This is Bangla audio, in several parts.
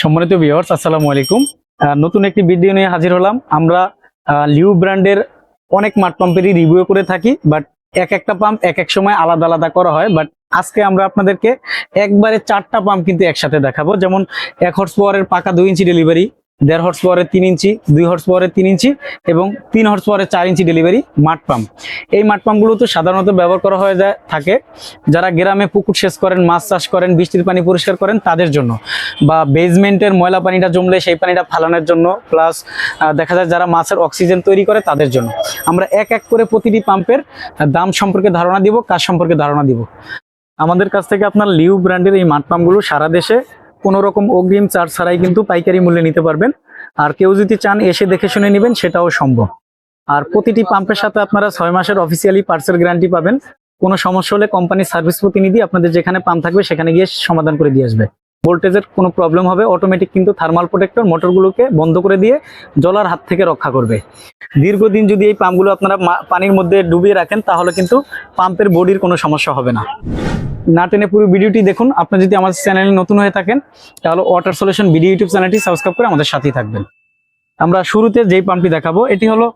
সম্মানিত ভিওয়ার্স আসসালামু আলাইকুম। নতুন একটি ভিডিও নিয়ে হাজির হলাম। আমরা লিউ ব্র্যান্ডের অনেক মাঠ পাম্পেরই রিভিউ করে থাকি বাট এক একটা পাম্প এক এক সময় আলাদা আলাদা করা হয়। বাট আজকে আমরা আপনাদেরকে একবারে চারটা পাম্প কিন্তু একসাথে দেখাবো। যেমন এক হর্স পাওয়ারের পাকা দুই ইঞ্চি ডেলিভারি দেড় হর্স পাওয়ারের তিন ইঞ্চি, দুই হর্স পাওয়ারের তিন ইঞ্চি এবং তিন হর্স পাওয়ারের চার ইঞ্চি ডেলিভারি মাঠ পাম্প এই মাঠ পাম্পগুলো তো সাধারণত ব্যবহার করা হয়ে যায়, থাকে যারা গ্রামে পুকুর সেচ করেন, মাছ চাষ করেন, বৃষ্টির পানি পরিষ্কার করেন তাদের জন্য বা বেজমেন্টের ময়লা পানিটা জমলে সেই পানিটা ফালানোর জন্য প্লাস দেখা যায় যারা মাছের অক্সিজেন তৈরি করে তাদের জন্য। আমরা এক এক করে প্রতিটি পাম্পের দাম সম্পর্কে ধারণা দিব, কাজ সম্পর্কে ধারণা দিব। আমাদের কাছ থেকে আপনার লিউ ব্র্যান্ডের এই মাঠ পাম্পগুলো সারা দেশে কোনো রকম অগ্রিম চার্জ ছাড়াই কিন্তু পাইকারি মূল্যে নিতে পারবেন। আর কেউ যদি চান এসে দেখে শুনে নেবেন, সেটাও সম্ভব। আর প্রতিটি পাম্পের সাথে আপনারা ছয় মাসের অফিসিয়ালি পার্সেল গ্যারান্টি পাবেন। কোনো সমস্যা হলে কোম্পানির সার্ভিস প্রতিনিধি আপনাদের যেখানে পাম্প থাকবে, সেখানে গিয়ে সমাধান করে দিয়ে আসবে। ভোল্টেজের কোনো প্রবলেম হবে অটোমেটিক কিন্তু থার্মাল প্রোটেক্টর মোটরগুলোকে বন্ধ করে দিয়ে জলার হাত থেকে রক্ষা করবে। দীর্ঘদিন যদি এই পাম্পগুলো আপনারা পানির মধ্যে ডুবিয়ে রাখেন, তাহলে কিন্তু পাম্পের বডির কোনো সমস্যা হবে না। না টেনে পুরো ভিডিওটি দেখুন। আপনি যদি আমাদের চ্যানেলে নতুন হয়ে থাকেন, তাহলে ওয়াটার সলিউশন ভিডিও ইউটিউব চ্যানেলটি সাবস্ক্রাইব করে আমাদের সাথেই থাকবেন। আমরা শুরুতে যেই পাম্পটি দেখাবো, এটি হলো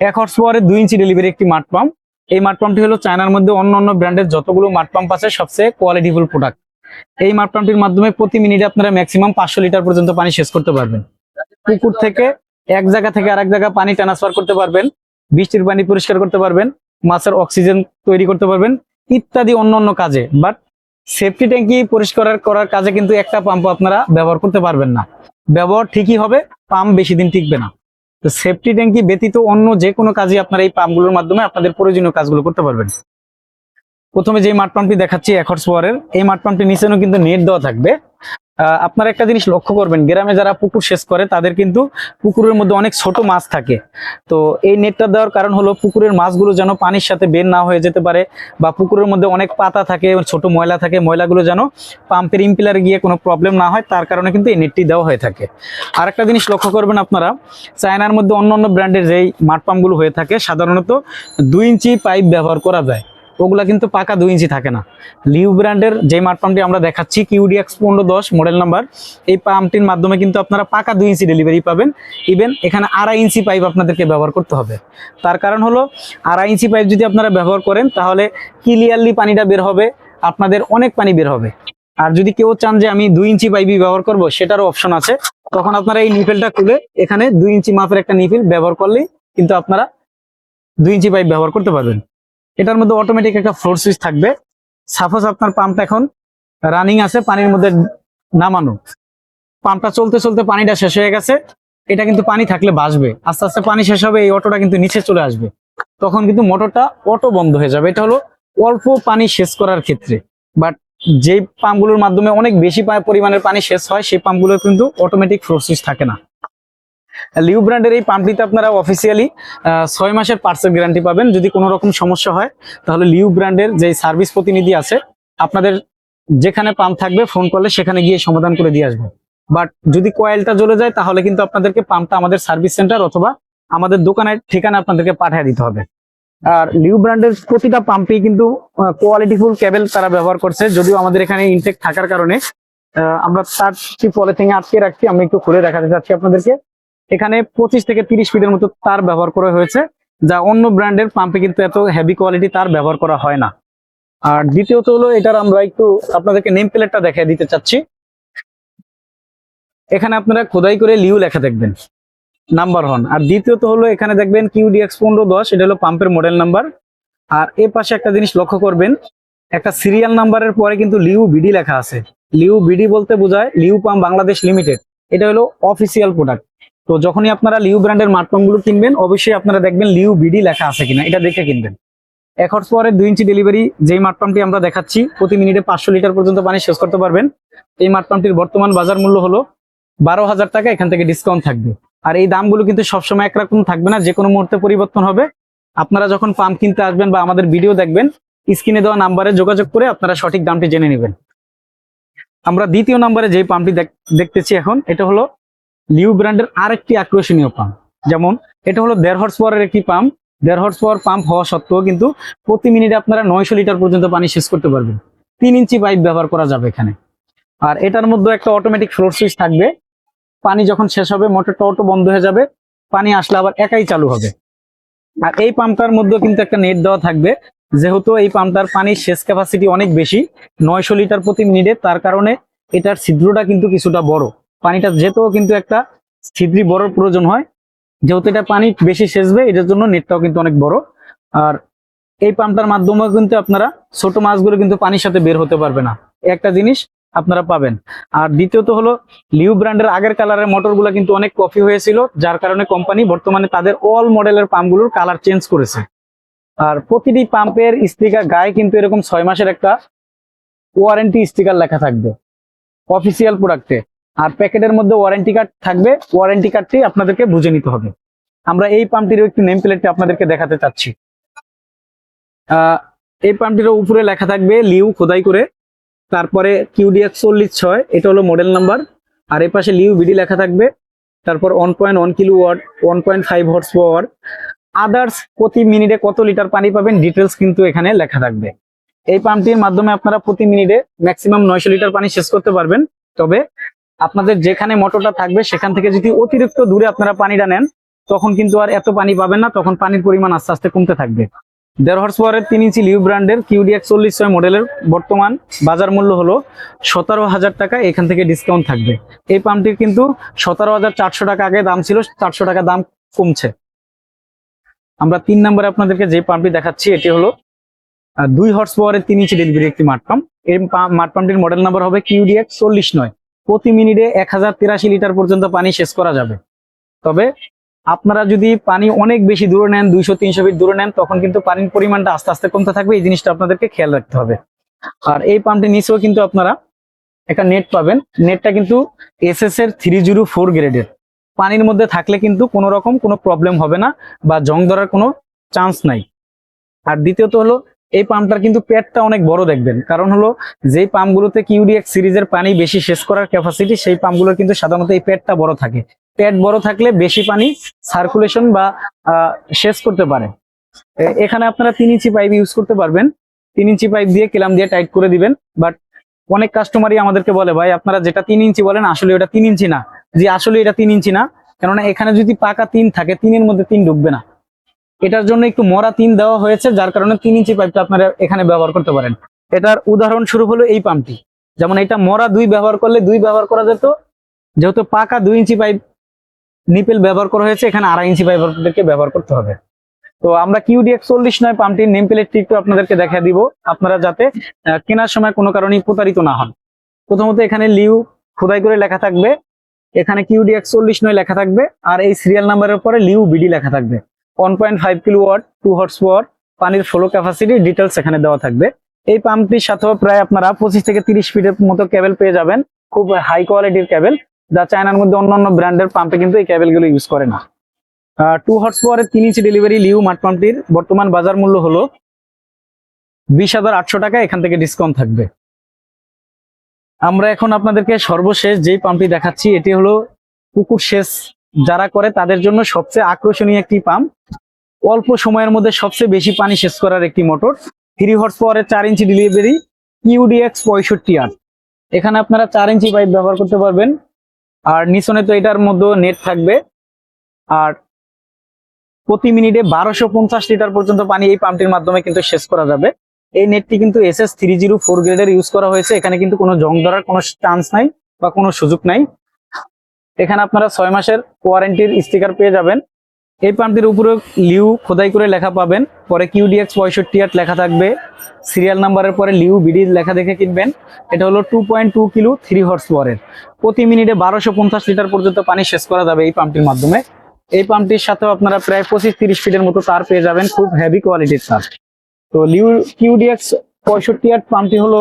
এক হর্স পাওয়ারের দুই ইঞ্চি ডেলিভারি একটি মাঠ পাম্প। এই মাঠ পাম্পটি হলো চায়নার মধ্যে অন্য অন্য ব্র্যান্ডের যতগুলো মাঠ পাম্প আছে, সবচেয়ে কোয়ালিটিফুল প্রোডাক্ট এই মাঠ পাম্পটির মাধ্যমে প্রতি মিনিটে আপনারা ম্যাক্সিমাম পাঁচশো লিটার পর্যন্ত পানি শেষ করতে পারবেন। পুকুর থেকে এক জায়গা থেকে আরেক জায়গা পানি ট্রান্সফার করতে পারবেন, বৃষ্টির পানি পরিষ্কার করতে পারবেন, মাছের অক্সিজেন তৈরি করতে পারবেন, ইত্যাদি অন্য অন্য কাজে। বাট সেফটি ট্যাঙ্কি পরিষ্কার করার কাজে কিন্তু একটা পাম্প আপনারা ব্যবহার করতে পারবেন না। ব্যবহার ঠিকই হবে পাম্প বেশি দিন টিকবে না। তো সেফটি ট্যাঙ্কি ব্যতীত অন্য যে কোনো কাজে আপনারা এই পাম্পগুলোর মাধ্যমে আপনাদের প্রয়োজনীয় কাজগুলো করতে পারবেন। প্রথমে যে মাঠ পাম্পটি দেখাচ্ছি এক হর্স পাওয়ারের এই মাঠ পাম্পটির নিচেও কিন্তু নেট দেওয়া থাকবে। আপনারা একটা জিনিস লক্ষ্য করবেন, গ্রামে যারা পুকুর শেষ করে, তাদের কিন্তু পুকুরের মধ্যে অনেক ছোট মাছ থাকে। তো এই নেটটা দেওয়ার কারণ হলো পুকুরের মাছগুলো যেন পানির সাথে বের না হয়ে যেতে পারে বা পুকুরের মধ্যে অনেক পাতা থাকে, ছোট ময়লা থাকে, ময়লাগুলো যেন পাম্পের ইম্পিলারে গিয়ে কোনো প্রবলেম না হয়, তার কারণে কিন্তু এই নেটটি দেওয়া হয়ে থাকে। আর একটা জিনিস লক্ষ্য করবেন আপনারা, চায়নার মধ্যে অন্য অন্য ব্র্যান্ডের যেই মাঠ পাম্পগুলো হয়ে থাকে, সাধারণত দুই ইঞ্চি পাইপ ব্যবহার করা যায়। ওগুলা কিন্তু পাকা দুই ইঞ্চি থাকে না। লিউ ব্র্যান্ডের যে মাঠ পাম্পটি আমরা দেখাচ্ছি, কিউডিএক্স পনেরো দশ মডেল নাম্বার, এই পাম্পটির মাধ্যমে কিন্তু আপনারা পাকা দুই ইঞ্চি ডেলিভারি পাবেন। ইভেন এখানে আড়াই ইঞ্চি পাইপ আপনাদেরকে ব্যবহার করতে হবে। তার কারণ হলো, আড়াই ইঞ্চি পাইপ যদি আপনারা ব্যবহার করেন, তাহলে ক্লিয়ারলি পানিটা বের হবে, আপনাদের অনেক পানি বের হবে। আর যদি কেউ চান যে আমি দুই ইঞ্চি পাইপই ব্যবহার করব, সেটারও অপশন আছে। তখন আপনারা এই নিপেলটা খুলে এখানে দুই ইঞ্চি মাপের একটা নিপেল ব্যবহার করলেই কিন্তু আপনারা দুই ইঞ্চি পাইপ ব্যবহার করতে পারবেন। এটার মধ্যে অটোমেটিক একটা ফ্লোর সুইচ থাকবে। সাপোজ আপনার পাম্পটা এখন রানিং আছে, পানির মধ্যে নামানো। পাম্পটা চলতে চলতে পানিটা শেষ হয়ে গেছে। এটা কিন্তু পানি থাকলে ভাসবে আস্তে আস্তে পানি শেষ হবে, এই অটোটা কিন্তু নিচে চলে আসবে। তখন কিন্তু মোটরটা অটো বন্ধ হয়ে যাবে। এটা হলো অল্প পানি শেষ করার ক্ষেত্রে। বাট যে পাম্পগুলোর মাধ্যমে অনেক বেশি পরিমাণের পানি শেষ হয়, সেই পাম্পগুলোর কিন্তু অটোমেটিক ফ্লোর সুইচ থাকে না। লিউ ব্র্যান্ডের এই পাম্পটিতে আপনারা অফিসিয়ালি ছয় মাসের পার্সেল গ্যারান্টি পাবেন। যদি কোনো রকম সমস্যা হয়, তাহলে লিউ ব্র্যান্ডের যে সার্ভিস প্রতিনিধি আছে, আপনাদের যেখানে পাম্প থাকবে ফোন করলে সেখানে গিয়ে সমাধান করে দিয়ে আসবে। বাট যদি কয়েলটা জ্বলে যায়, তাহলে কিন্তু আপনাদেরকে পাম্পটা আমাদের সার্ভিস সেন্টার অথবা আমাদের দোকানের ঠিকানা আপনাদেরকে পাঠিয়ে দিতে হবে। আর লিউ ব্র্যান্ডের প্রতিটা পাম্পেই কিন্তু কোয়ালিটিফুল কেবল তারা ব্যবহার করছে। যদিও আমাদের এখানে ইনটেক থাকার কারণে আমরা তারটি পলিথিনে আটকে রাখছি, আমি একটু খুলে দেখাতে চাচ্ছি আপনাদেরকে। এখানে পঁচিশ থেকে তিরিশ ফিটের মতো তার ব্যবহার করা হয়েছে, যা অন্য ব্র্যান্ডের পাম্পে কিন্তু এত হেভি কোয়ালিটি তার ব্যবহার করা হয় না। আর দ্বিতীয়ত হলো, এটার আমরা একটু আপনাদেরকে নেম প্লেটটা দেখিয়ে দিতে চাচ্ছি। এখানে আপনারা খোদাই করে লিউ লেখা দেখবেন, নাম্বার হন আর দ্বিতীয়ত হলো, এখানে দেখবেন কিউডিএক্স পনেরো দশ, এটা হলো পাম্পের মডেল নাম্বার আর এ পাশে একটা জিনিস লক্ষ্য করবেন, একটা সিরিয়াল নাম্বারের পরে কিন্তু লিউ বিডি লেখা আছে। লিউ বিডি বলতে বোঝায় লিউ পাম্প বাংলাদেশ লিমিটেড এটা হলো অফিসিয়াল প্রোডাক্ট তো যখনই আপনারা লিউ ব্র্যান্ডের মাঠপাম্পগুলো কিনবেন, অবশ্যই আপনারা দেখবেন লিউ বিডি লেখা আছে কিনা, এটা দেখে কিনবেন। এক হর্স পরে দুই ইঞ্চি ডেলিভারি যেই মাঠপাম্পটি আমরা দেখাচ্ছি, প্রতি মিনিটে পাঁচশো লিটার পর্যন্ত পানি শেষ করতে পারবেন। এই মাঠপাম্পটির বর্তমান বাজার মূল্য হলো বারো হাজার টাকা, এখান থেকে ডিসকাউন্ট থাকবে। আর এই দামগুলো কিন্তু সবসময় একরকম থাকবে না যে কোনো মুহূর্তে পরিবর্তন হবে। আপনারা যখন পাম্প কিনতে আসবেন বা আমাদের ভিডিও দেখবেন, স্ক্রিনে দেওয়া নাম্বারে যোগাযোগ করে আপনারা সঠিক দামটি জেনে নেবেন। আমরা দ্বিতীয় নাম্বারে যে পাম্পটি দেখ- দেখতেছি এখন, এটা হলো লিউ ব্র্যান্ডের আরেকটি আকর্ষণীয় পাম্প যেমন, এটা হলো দেড় হর্স পাওয়ারের একটি পাম্প দেড় হর্স পাওয়ার পাম্প হওয়া সত্ত্বেও কিন্তু প্রতি মিনিটে আপনারা নয়শো লিটার পর্যন্ত পানি শেষ করতে পারবেন। তিন ইঞ্চি পাইপ ব্যবহার করা যাবে এখানে। আর এটার মধ্যে একটা অটোমেটিক ফ্লোর সুইচ থাকবে। পানি যখন শেষ হবে মোটরটা অটো বন্ধ হয়ে যাবে। পানি আসলে আবার একাই চালু হবে। আর এই পাম্পটার মধ্যে কিন্তু একটা নেট দেওয়া থাকবে। যেহেতু এই পাম্পটার পানির শেষ ক্যাপাসিটি অনেক বেশি, নয়শো লিটার প্রতি মিনিটে, তার কারণে এটার ছিদ্রটা কিন্তু কিছুটা বড়। পানিটা যেতেও কিন্তু একটা ছিদ্রি বড় প্রয়োজন হয়, যেহেতু এটা পানি বেশি সেচবে এটার জন্য নেটটাও কিন্তু অনেক বড়। আর এই পাম্পটার মাধ্যমেও কিন্তু আপনারা ছোট মাছগুলো কিন্তু পানির সাথে বের হতে পারবে না। একটা জিনিস আপনারা পাবেন। আর দ্বিতীয়ত হলো, লিউ ব্র্যান্ডের আগের কালারের মোটরগুলো কিন্তু অনেক কফি হয়েছিল, যার কারণে কোম্পানি বর্তমানে তাদের অল মডেলের পাম্পগুলোর কালার চেঞ্জ করেছে। আর প্রতিটি পাম্পের স্টিকার গায়ে কিন্তু এরকম ছয় মাসের একটা ওয়ারেন্টি স্টিকার লেখা থাকবে। অফিসিয়াল প্রোডাক্টে। আর প্যাকেটের মধ্যে ওয়ারেন্টি কার্ড থাকবে ওয়ারেন্টি কার্ডটি আপনাদেরকে বুঝে নিতে হবে। আমরা এই পাম্পটির একটি নেম প্লেটটি আপনাদেরকে দেখাতে চাচ্ছি। এই পাম্পটির উপরে লেখা থাকবে, লিউ খোদাই করে। তারপরে কিউডিএক্স চল্লিশ ছয়, এটা হলো মডেল নাম্বার আর এই পাশে লিউ বিডি লেখা থাকবে। তারপর one point one kilo watt one point five horse power others প্রতি মিনিটে কত লিটার পানি পাবেন ডিটেলস কিন্তু এখানে লেখা থাকবে। এই পাম্পটির মাধ্যমে আপনারা প্রতি মিনিটে ম্যাক্সিমাম নয়শো লিটার পানি শেষ করতে পারবেন। তবে আপনাদের যেখানে মোটরটা থাকবে, সেখান থেকে যদি অতিরিক্ত দূরে আপনারা পানিটা নেন, তখন কিন্তু আর এত পানি পাবেন না, তখন পানির পরিমাণ আস্তে আস্তে কমতে থাকবে। দেড় হর্স পাওয়ারের তিন ইঞ্চি লিউ ব্র্যান্ডের কিউডিএক্স চল্লিশ ছয় মডেলের বর্তমান বাজার মূল্য হলো সতেরো হাজার টাকা, এখান থেকে ডিসকাউন্ট থাকবে। এই পাম্পটির কিন্তু সতেরো হাজার চারশো টাকা আগে দাম ছিল, চারশো টাকা দাম কমছে। আমরা তিন নম্বরে আপনাদেরকে যে পাম্পটি দেখাচ্ছি, এটি হলো দুই হর্স পাওয়ারের তিন ইঞ্চি ডেলিভারি একটি মাঠ পাম্প এই মাঠ পাম্পটির মডেল নাম্বার হবে কিউডিএক্স চল্লিশ নয়। প্রতি মিনিটে এক হাজার তিরাশি লিটার পর্যন্ত পানি শেষ করা যাবে। তবে আপনারা যদি পানি অনেক বেশি দূরে নেন, দুইশো, তিনশো ফিট দূরে নেন, তখন কিন্তু পানির পরিমাণটা আস্তে আস্তে কমতে থাকবে। এই জিনিসটা আপনাদেরকে খেয়াল রাখতে হবে। আর এই পাম্পটির নিচেও কিন্তু আপনারা একটা নেট পাবেন। নেটটা কিন্তু এস এস এর থ্রি জিরো ফোর গ্রেডের। পানির মধ্যে থাকলে কিন্তু কোনো রকম কোনো প্রবলেম হবে না বা জং ধরার কোনো চান্স নাই। আর দ্বিতীয়ত হলো এই পাম্পটার কিন্তু পেটটা অনেক বড় দেখবেন। কারণ হলো, যেই পাম্পগুলোতে কিউডিএক্স সিরিজের পানি বেশি শেষ করার ক্যাপাসিটি সেই পাম্পগুলোর কিন্তু সাধারণত এই পেটটা বড় থাকে। পেট বড় থাকলে বেশি পানি সার্কুলেশন বা শেষ করতে পারে। এখানে আপনারা তিন ইঞ্চি পাইপ ইউজ করতে পারবেন। তিন ইঞ্চি পাইপ দিয়ে কেলাম দিয়ে টাইট করে দিবেন। বাট অনেক কাস্টমারই আমাদেরকে বলে, ভাই, আপনারা যেটা তিন ইঞ্চি বলেন, আসলে ওটা তিন ইঞ্চি না। যে আসলে এটা তিন ইঞ্চি না। কেননা এখানে যদি পাকা তিন থাকে তিনের মধ্যে তিন ঢুকবে না। এটার জন্য একটু মরা তিন দেওয়া হয়েছে, যার কারণে তিন ইঞ্চি পাইপটা আপনারা এখানে ব্যবহার করতে পারেন। এটার উদাহরণ শুরু হলো এই পাম্পটি। যেমন এটা মরা দুই ব্যবহার করলে দুই ব্যবহার করা যেত। যেহেতু পাকা দুই ইঞ্চি পাইপ নিপেল ব্যবহার করা হয়েছে, এখানে আড়াই ইঞ্চি পাইপ আপনাদেরকে ব্যবহার করতে হবে। তো আমরা কিউডিএক্স চল্লিশ নয় পাম্পটির নেম প্লেটটি একটু আপনাদেরকে দেখা দিব, আপনারা যাতে কেনার সময় কোনো কারণেই প্রতারিত না হন। প্রথমত এখানে লিউ খোদাই করে লেখা থাকবে। এখানে কিউডিএক্স চল্লিশ নয় লেখা থাকবে, আর এই সিরিয়াল নাম্বারের পরে লিউ বিডি লেখা থাকবে। One point five kilo watt two horse power পানির ফ্লো ক্যাপাসিটি ডিটেলস এখানে দেওয়া থাকবে। এই পাম্পটির সাথেও প্রায় আপনারা পঁচিশ থেকে তিরিশ ফিটের মতো কেবল পেয়ে যাবেন, খুব হাই কোয়ালিটির কেবল যা চায়নার মধ্যে অন্যান্য ব্র্যান্ডের পাম্পে কিন্তু এই কেবলগুলো ইউজ করে না। টু হর্স পাওয়ারের তিন ইঞ্চি ডেলিভারি লিউ মাঠ পাম্পটির বর্তমান বাজার মূল্য হলো বিশ হাজার আটশো টাকা, এখান থেকে ডিসকাউন্ট থাকবে। আমরা এখন আপনাদেরকে সর্বশেষ যেই পাম্পটি দেখাচ্ছি, এটি হলো পুকুর সেচ যারা করে তাদের জন্য সবচেয়ে আকর্ষণীয় একটি পাম্প। অল্প সময়ের মধ্যে সবচেয়ে বেশি পানি শেষ করার একটি মোটর। থ্রি হর্স পাওয়ারের চার ইঞ্চি ডেলিভারি ইউডিএক্স পঁয়ষট্টি আর এখানে আপনারা চার ইঞ্চি পাইপ ব্যবহার করতে পারবেন। আর নিচনে তো এটার মধ্যে নেট থাকবে। আর প্রতি মিনিটে বারোশো পঞ্চাশ লিটার পর্যন্ত পানি এই পাম্পটির মাধ্যমে কিন্তু শেষ করা যাবে। এই নেটটি কিন্তু S S three zero four গ্রেডের ইউজ করা হয়েছে। এখানে কিন্তু কোনো জং ধরার কোনো চান্স নাই বা কোনো সুযোগ নাই। এখানে আপনারা ছয় মাসের ওয়ারেন্টির স্টিকার পেয়ে যাবেন। এই পাম্পটির উপরে লিউ খোদাই করে লেখা পাবেন। পরে কিউডিএক্স পঁয়ষট্টি আট লেখা থাকবে। সিরিয়াল নাম্বারের পরে লিউ বিডি লেখা দেখে কিনবেন। এটা হলো two point two kilo three horse পাওয়ারের প্রতি মিনিটে বারোশো পঞ্চাশ লিটার পর্যন্ত পানি শেষ করা যাবে এই পাম্পটির মাধ্যমে। এই পাম্পটির সাথেও আপনারা প্রায় পঁচিশ তিরিশ ফিটের মতো তার পেয়ে যাবেন। খুব হেভি কোয়ালিটির তার। তো লিউ কিউডিএক্স পঁয়ষট্টি আট পাম্পটি হলো,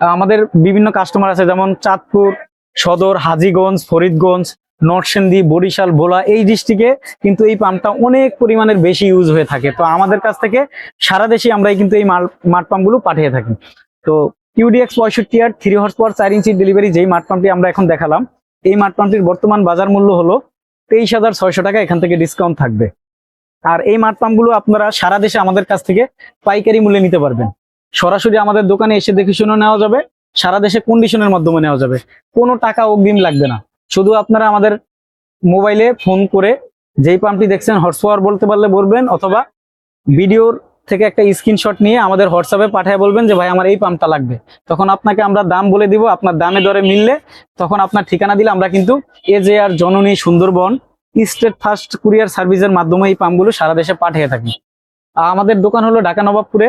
আমাদের বিভিন্ন কাস্টমার আছে, যেমন চাঁদপুর সদর, হাজিগঞ্জ, ফরিদগঞ্জ, নরসিংদী, বরিশাল, ভোলা এই ডিস্ট্রিক্টে কিন্তু এই পাম্পটা অনেক পরিমাণের বেশি ইউজ হয়ে থাকে। তো আমাদের কাছ থেকে সারা দেশে আমরা কিন্তু এই মাঠ পাম্পগুলো পাঠিয়ে থাকি। তো কিউডিএক্স পঁয়ষট্টি আর থ্রি হর্স পাওয়ার চার ইঞ্চি ডেলিভারি যেই মাঠ পাম্পটি আমরা এখন দেখালাম, এই মাঠ পাম্পটির বর্তমান বাজার মূল্য হলো তেইশ হাজার ছয়শো টাকা, এখান থেকে ডিসকাউন্ট থাকবে। আর এই মাঠ পাম্পগুলো আপনারা সারা দেশে আমাদের কাছ থেকে পাইকারি মূল্যে নিতে পারবেন। সরাসরি আমাদের দোকানে এসে দেখে শুনে নেওয়া যাবে। সারা দেশে কন্ডিশনের মাধ্যমে নেওয়া যাবে। কোনো টাকা অগ্রিম লাগবে না। শুধু আপনারা আমাদের মোবাইলে ফোন করে যেই পাম্পটি দেখছেন পাওয়ার বলতে পারলে বলবেন অথবা ভিডিওর থেকে একটা স্ক্রিনশট নিয়ে আমাদের হোয়াটসঅ্যাপে পাঠিয়ে বলবেন যে, ভাই, আমার এই পাম্পটা লাগবে। তখন আপনাকে আমরা দাম বলে দিব, আপনার দামে দরে মিললে তখন আপনার ঠিকানা দিলে আমরা কিন্তু এ যে আর জননী সুন্দরবন, স্টেট ফার্স্ট কুরিয়ার সার্ভিসের মাধ্যমে এই পাম্পগুলো সারা দেশে পাঠিয়ে থাকি। আমাদের দোকান হলো ঢাকা নবাবপুরে।